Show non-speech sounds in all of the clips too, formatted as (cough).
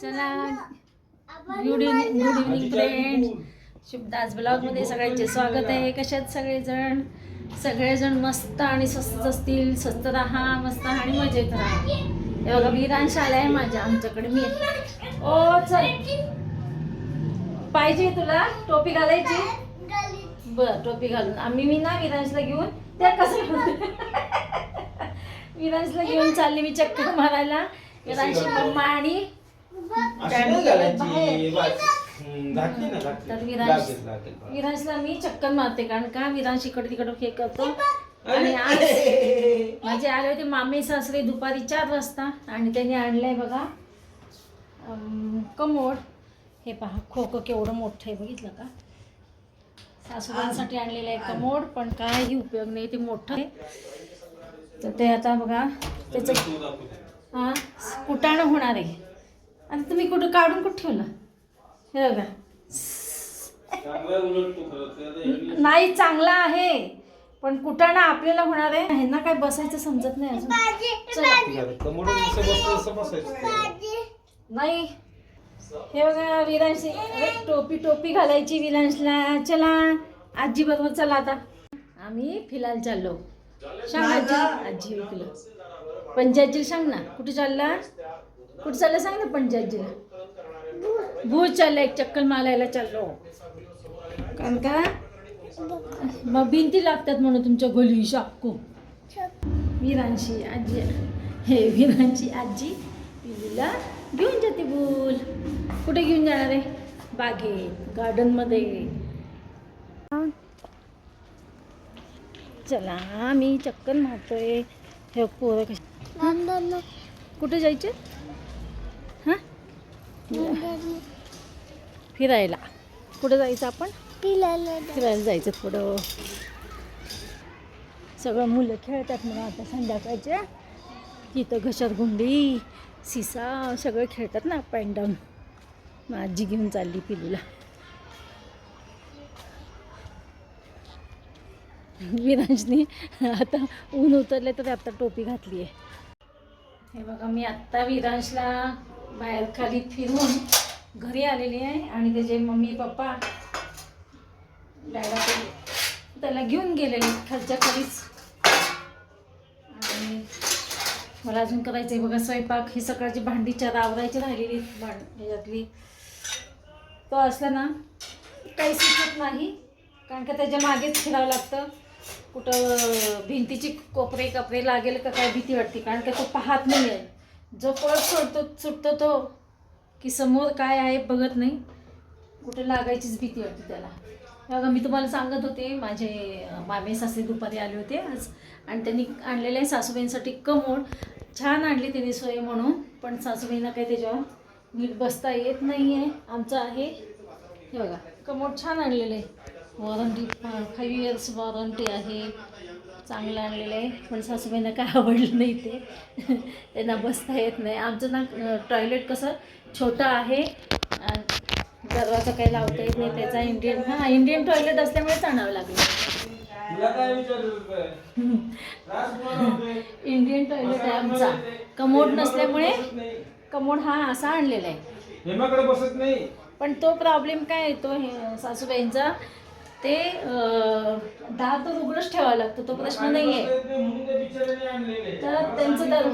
चला. Good evening good evening friend Shubhdas ब्लॉगमध्ये सगळ्यांचे स्वागत आहे. कशात सगळेजण? सगळेजण मस्त आणि स्वस्त असतील. स्वस्त राहा मस्त आणि मजेत राहा. हे बघा विरांश आलाय माझ्या. आमच्याकडे मी ओ चल. पाहिजे तुला? टोपी घालायची? बर टोपी घालून. आम्ही मी ना विरांशला घेऊन त्या कसं (laughs) विरांशला घेऊन चालली मी चक्कर मारायला. विरांशी मम्मा आणि नाही घालायची वाच. हम्म, घातली ना घातली. तर विरांश लागेल, लागेल. विरांशला मी चक्कर मारते कारण का विरांश इकडे तिकडे हे करतो आणि आज अरे. (laughs) माझे आले होते मामे सासरे दुपारी चार वाजता आणि त्यांनी आणलंय बघा अम, कमोड हे पहा खोकं केवढं मोठं आहे बघितलं का सासूबाईंसाठी आणलेलं आहे कमोड पण काही उपयोग नाही ते मोठं आहे तर ते आता बघा त्याचं. हा कुटाणं होणार आहे आणि तुम्ही कुठं काढून कुठं ठेवलं? हे बघा. नाही. चांगला आहे. पण कुठं ना आपल्याला होणार आहे. ह्यांना काय बसायचं समजत नाही अजून. नाही. हे बघा विरांशी टोपी टोपी घालायची विलांशला. चला. आजी बरोबर चला आता. आम्ही फिलाल चाललो. सांग आजी. आजी ऐकलं पंचायतील सांग ना. कुठे चालला? कुठे चालला सांग ना पंचायतजीला भूज चालला एक चक्कर मारायला चाललो. कारण का? मग भिंती लागतात म्हणून तुमच्या गली शाक्कू विरांशी आजी. हे विरांची आजी पिलूला घेऊन जाते बोल कुठे घेऊन जाणार आहे? बागेत गार्डनमध्ये चला मी चक्कर मारतोय. हे पोरं कुठे जायचे? फिरायला. कुठं जायचं आपण? फिरायला जायचं थोडं सगळं मुलं खेळतात म्हणून आता संध्याकाळच्या तिथं घसरगुंडी सिसा सगळं खेळतात ना अप अँड डाऊन मग आजी घेऊन चालली पिलूला. विरांशनी आता ऊन उतरले तर आता टोपी घातली आहे हे बघा मी आत्ता विरांशला बाहेर खाली फिरून घरी आलेली आहे आणि त्याचे मम्मी पप्पा डायला त्याला घेऊन गेलेले खालच्या खालीच. आणि मला अजून करायचं आहे बघा स्वयंपाक. ही सकाळची भांडी चार आवरायची राहिलेली भांड ह्याच्यातली तो असला ना काही सुचत नाही. कारण का त्याच्या मागेच फिरावं लागतं. कुठं भिंतीची कोपरे कपरे लागेल का काय भीती वाटते. कारण का तो पाहत नाही आहे जो पळत सोडतो सुटतो तो की समोर काय आहे बघत नाही. कुठे लागायचीच भीती वाटते त्याला. बघा मी तुम्हाला सांगत होते माझे मामे सासरे दुपारी आले होते आज. आणि त्यांनी आणलेले आहे सासूबाईंसाठी कमोड छान आणली त्यांनी सोय म्हणून पण सासूबाईंना काही त्याच्यावर नीट बसता येत नाही आहे आमचं आहे. हे बघा कमोड छान आणलेलं आहे. वॉरंटी फाईव्ह इयर्स वॉरंटी आहे. चांगलं आणलेलं आहे. पण सासूबाईंना काय आवडलं नाही ते. त्यांना बसता येत नाही. आमचं ना टॉयलेट कसं छोटं आहे. दरवाजा काही लावता येत नाही. त्याचा इंडियन हां इंडियन टॉयलेट असल्यामुळेच आणावं लागलं? इंडियन टॉयलेट आहे आमचा. कमोड नसल्यामुळे कमोड हा असा आणलेला आहे. हेमाकडे बसत नाही? पण तो प्रॉब्लेम काय येतो हे सासूबाईंचा. ते दहा तर उघडच ठेवावा लागतो तो प्रश्न नाही आहे तर त्यांचं दर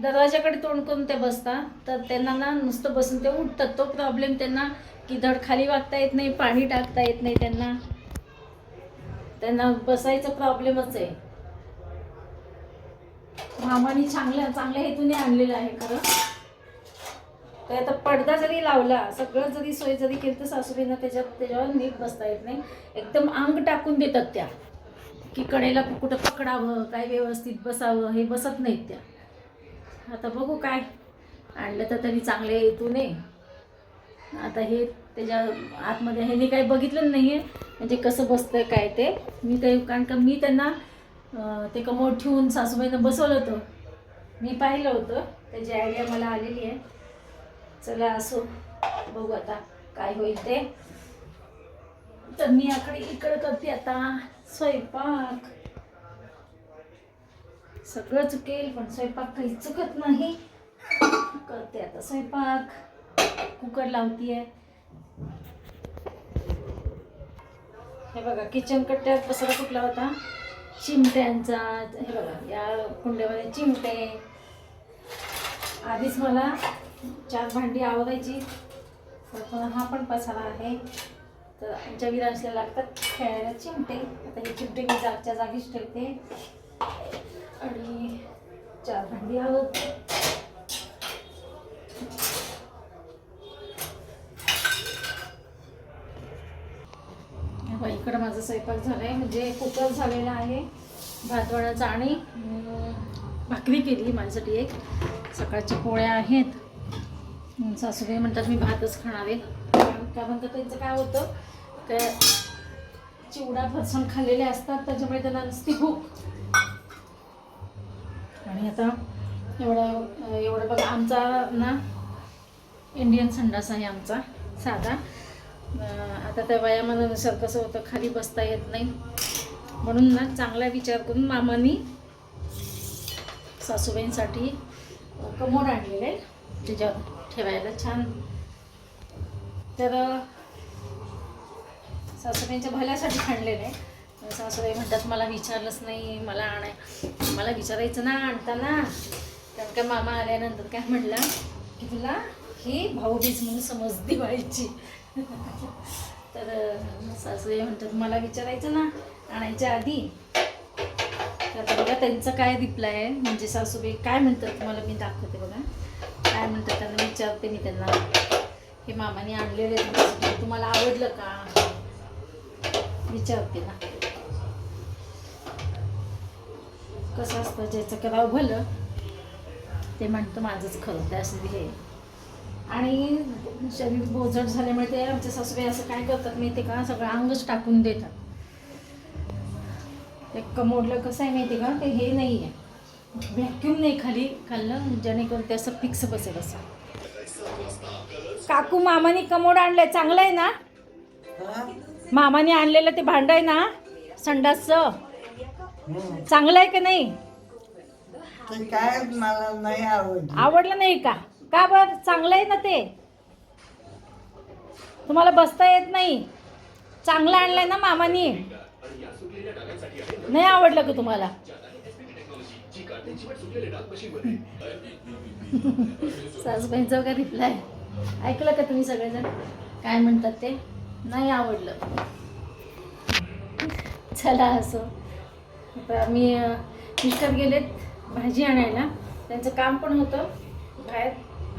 दरवाजाकडे तोंड करून ते बसतात. तर त्यांना ना नुसतं बसून ते उठतात. तो प्रॉब्लेम त्यांना की धड खाली वागता येत नाही पाणी टाकता येत नाही त्यांना. त्यांना बसायचा प्रॉब्लेमच आहे. मामाने चांगल्या चांगल्या हेतूने आणलेलं आहे खरं. तर आता पडदा जरी लावला सगळं जरी सोय जरी केली तर सासूबाईंना त्याच्यात त्याच्यावर नीट बसता येत नाही. एकदम अंग टाकून देतात त्या. की कडेला कुठं पकडावं काय व्यवस्थित बसावं हे बसत नाहीत त्या. आता बघू काय आणलं तर तरी चांगले येतू नये. आता हे त्याच्या आतमध्ये ह्याने काही बघितलं नाही आहे म्हणजे कसं बसतं काय ते. मी ते कारण का मी त्यांना ते कमोड ठेवून सासूबाईनं बसवलं होतं. मी पाहिलं होतं. त्याची आयडिया मला आलेली आहे. चला असो बघू आता काय होईल ते. तर मी आकडे इकडं करते आता स्वयंपाक. सगळं चुकेल पण स्वयंपाक काही चुकत नाही. करते आता स्वयंपाक. कुकर लावतीये. हे बघा किचन कट्ट्यात पसरा कुठला होता. चिमट्यांचा हे बघा या कुंड्यामध्ये चिमटे. आधीच मला चार भांडी आवडायची तर पुन्हा हा पण पसारा आहे. तर आमच्या विरांशला लागतात खेळायला चिमटे. आता हे चिमटे मी जागच्या जागीच ठेवते. आणि चार भांडी आहोत इकडं माझा स्वयंपाक झाला आहे म्हणजे कुकर झालेला आहे. भातवड्याचा आणि भाकरी केली माझ्यासाठी एक. सकाळच्या पोळ्या आहेत. सासूबाई म्हणतात मी भातच खाणार आहे. काय म्हणतात त्यांचं काय होतं काय चिवडा फरसण खाल्लेले असतात त्याच्यामुळे त्यांना नसती भूक. आणि आता एवढं एवढं बघा आमचा ना इंडियन संडास आहे आमचा साधा. आता त्या वयामानानुसार कसं होतं खाली बसता येत नाही. म्हणून ना चांगला विचार करून मामानी सासूबाईंसाठी कमोड आणलेले आहे त्याच्यावर. ठेवायला छान. तर सासूबाईंच्या भल्यासाठी आणलेले सासूबाई म्हणतात मला विचारलंच नाही मला आणाय मला विचारायचं ना आणताना. कारण का मामा आल्यानंतर काय म्हणला की तुला ही भाऊबीज म्हणून समजली व्हायची (laughs) तर सासूबाई म्हणतात मला विचारायचं ना आणायच्या आधी. तर बघा त्यांचं काय रिप्लाय आहे. म्हणजे सासूबाई काय म्हणतात तुम्हाला मी दाखवते बघा. काय म्हणतात त्यांना विचारते मी त्यांना. हे मामाने आणलेले तुम्हाला आवडलं का? विचारते ना. कसं असतं ज्याचं करावं भलं ते म्हणतं माझंच खरं ते असं हे. आणि शरीर बोजट झाल्यामुळे ते आमच्या सासूबाई असं काय करतात माहिती का? सगळं अंगच टाकून देतात. ते कमोडलं कसं आहे माहिती का? ते हे नाही आहे व्हॅक्यूम नाही खाली खाल्लं जेणेकरून ते असं फिक्स बसेल असं. काकू मामाने कमोड आणलंय चांगलं आहे ना? मामाने आणलेलं ते भांडं आहे ना संडासचं. चांगलं आहे का नाही? ते काय मला नाही आवडलं आवडलं नाही का? का बरं? चांगलं आहे ना ते. तुम्हाला बसता येत नाही. चांगलं आणलंय ना मामानी? नाही आवडलं का तुम्हाला? सासूबाईंचा काय रिप्लाय ऐकलं का तुम्ही सगळेजण? काय म्हणतात ते? नाही आवडलं. चला असो. आता मी मिस्टर गेलेत भाजी आणायला. त्यांचं काम पण होतं बाहेर.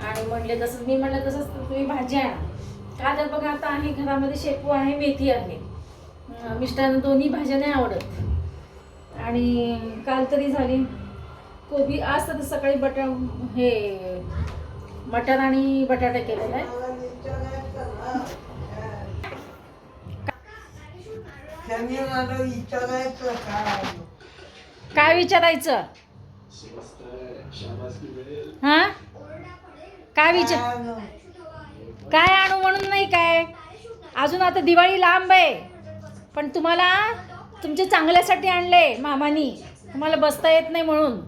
आणि म्हणले तसंच मी म्हणलं तसंच तुम्ही भाजी आणा. का तर बघा आता आहे घरामध्ये शेपू आहे मेथी आहे. मिस्टरांना दोन्ही भाज्या नाही आवडत. आणि काल तरी झाली. कोबी आज तर सकाळी बटा हे मटर आणि बटाटा केलेला. आहे काय? विचारायचं? हा? काय विचार काय काय आणू म्हणून नाही काय? अजून आता दिवाळी लांब आहे. पण तुम्हाला तुमच्या चांगल्यासाठी आणले मामानी. तुम्हाला बसता येत नाही म्हणून.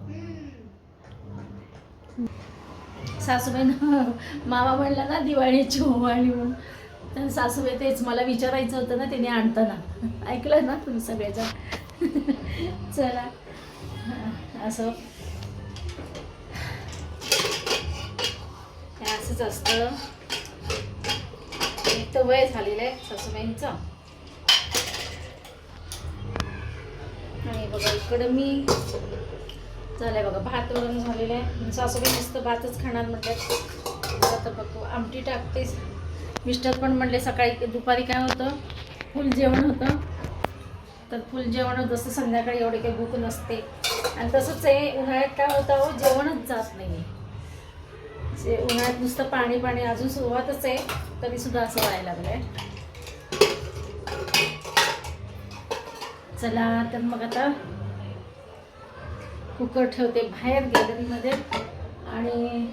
सासूबाईनं (laughs) मामा म्हणला ना दिवाळीची ओवाळी म्हणून. तर सासूबाई तेच मला विचारायचं होतं ना तिने आणताना. (laughs) ऐकलं ना तुम्ही सगळ्याचं (laughs) चला. असं. हे असंच असतं. एक तर वय झालेलं आहे सासूबाईंचं. आणि बघा इकडं मी झालंय बघा भात वरण झालेलं आहे. सासूबाई नुसतं भातच खाणार म्हटलं आता बघू आमटी टाकते. मिस्टर पण म्हणले सकाळी दुपारी काय होतं? फुल जेवण होतं. तर फुल जेवण जसं संध्याकाळी एवढे काही भूक नसते. आणि तसंच आहे उन्हाळ्यात काय होतं अहो जेवणच जात नाही जे उन्हाळ्यात नुसतं पाणी पाणी अजून सुरुवातच आहे तरीसुद्धा असं व्हायला लागलं आहे चला तर मग आता कुकर ठेवते बाहेर गॅलरीमध्ये. आणि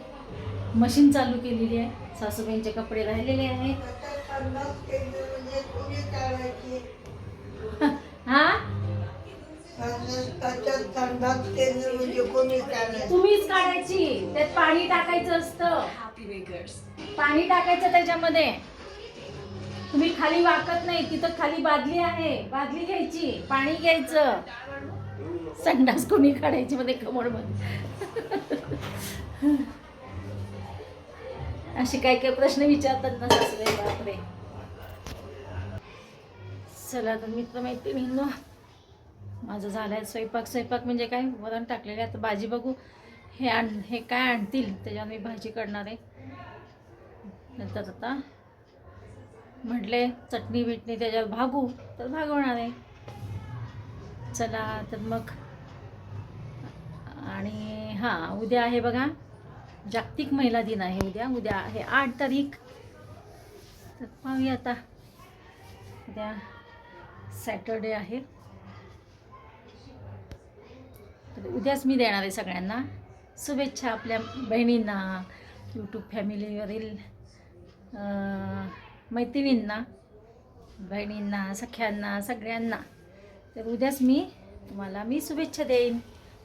मशीन चालू केलेली आहे. सासूबाईंचे कपडे राहिलेले आहेत (laughs) हा? तुम्हीच काढायची. त्यात पाणी टाकायचं असतं. पाणी टाकायचं त्याच्यामध्ये. तुम्ही खाली वाकत नाही. तिथं खाली बादली आहे. बादली घ्यायची. पाणी घ्यायचं. संडास कोणी काढायची मध्ये कमळमध्ये. असे काय काय प्रश्न विचारतात ना सासरे बापरे. चला तर मित्र मैत्रिणींनो माझं आहे स्वयंपाक. स्वयंपाक म्हणजे काय? वरण टाकलेलं आहे. तर भाजी बघू. हे आण हे काय आणतील? त्याच्यावर मी भाजी करणार आहे. नंतर आता म्हटले चटणी बिटणी त्याच्यावर भागू. तर भागवणार आहे. चला तर मग आणि हां उद्या आहे बघा जागतिक महिला दिन आहे उद्या. उद्या आहे आठ तारीख. तर पाहूया आता. उद्या सॅटरडे आहे. तर उद्याच मी देणार आहे सगळ्यांना शुभेच्छा आपल्या बहिणींना यूट्यूब फॅमिलीवरील मैत्रिणींना बहिणींना सख्यांना सगळ्यांना. तर उद्याच मी तुम्हाला मी शुभेच्छा देईन.